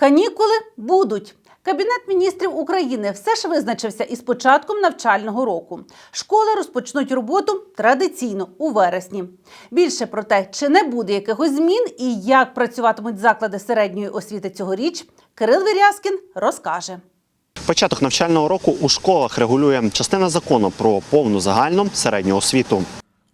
Канікули будуть. Кабінет міністрів України все ж визначився із початком навчального року. Школи розпочнуть роботу традиційно у вересні. Більше про те, чи не буде якихось змін і як працюватимуть заклади середньої освіти цьогоріч, Кирил Вірязкін розкаже. Початок навчального року у школах регулює частина закону про повну загальну середню освіту.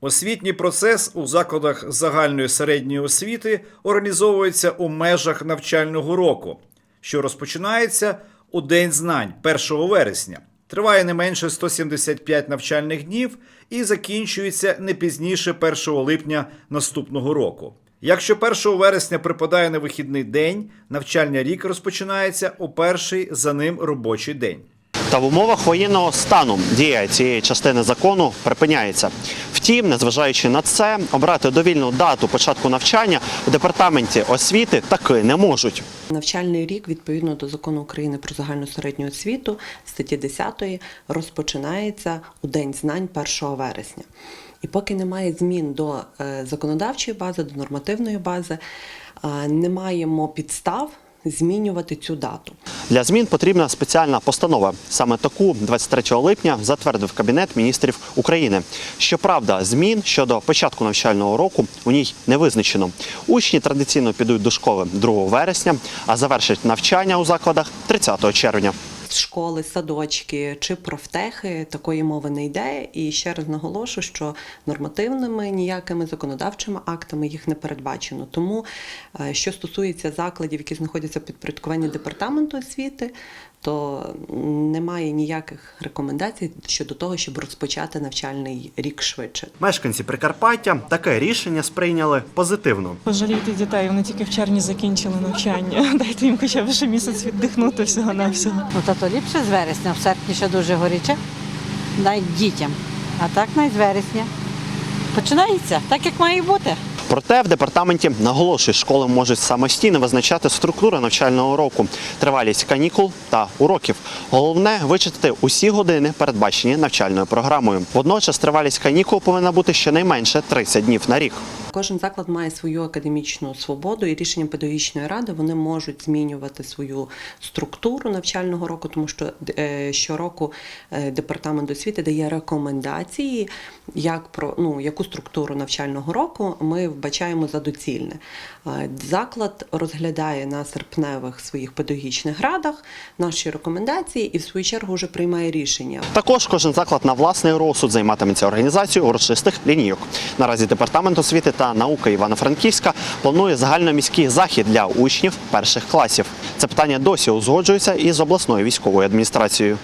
Освітній процес у закладах загальної середньої освіти організовується у межах навчального року, що розпочинається у День знань 1 вересня. Триває не менше 175 навчальних днів і закінчується не пізніше 1 липня наступного року. Якщо 1 вересня припадає на вихідний день, навчальний рік розпочинається у перший за ним робочий день. Та в умовах воєнного стану дія цієї частини закону припиняється. Втім, незважаючи на це, обрати довільну дату початку навчання у департаменті освіти таки не можуть. Навчальний рік відповідно до закону України про загальну середню освіту статті 10 розпочинається у День знань 1 вересня. І поки немає змін до е, законодавчої бази, до нормативної бази, е, не маємо підстав змінювати цю дату. Для змін потрібна спеціальна постанова. Саме таку 23 липня затвердив Кабінет міністрів України. Щоправда, змін щодо початку навчального року у ній не визначено. Учні традиційно підуть до школи 2 вересня, а завершать навчання у закладах 30 червня. Школи, садочки чи профтехи такої мови не йде. І ще раз наголошу, що нормативними ніякими законодавчими актами їх не передбачено. Тому, е, що стосується закладів, які знаходяться в підпорядкуванні департаменту освіти, то немає ніяких рекомендацій щодо того, щоб розпочати навчальний рік швидше. Мешканці Прикарпаття таке рішення сприйняли позитивно. Пожалійте дітей, вони тільки в червні закінчили навчання. Дайте їм хоча б ще місяць віддихнути всього на всього. Ну, то ліпше з вересня, в серпні ще дуже горяче, навіть дітям. А так навіть з вересня. Починається так, як має бути. Проте в департаменті наголошують, школи можуть самостійно визначати структуру навчального року, тривалість канікул та уроків. Головне вичитати усі години, передбачені навчальною програмою. Водночас тривалість канікул повинна бути щонайменше 30 днів на рік. Кожен заклад має свою академічну свободу, і рішенням педагогічної ради вони можуть змінювати свою структуру навчального року, тому що е, щороку е, департамент освіти дає рекомендації, як про ну яку структуру навчального року ми вбачаємо за доцільне. Е, Заклад розглядає на серпневих своїх педагогічних радах наші рекомендації і в свою чергу вже приймає рішення. Також кожен заклад на власний розсуд займатиметься організацією урочистих лінійок. Наразі департамент освіти та науки Івано-Франківська планує загальноміський захід для учнів перших класів. Це питання досі узгоджується із обласною військовою адміністрацією.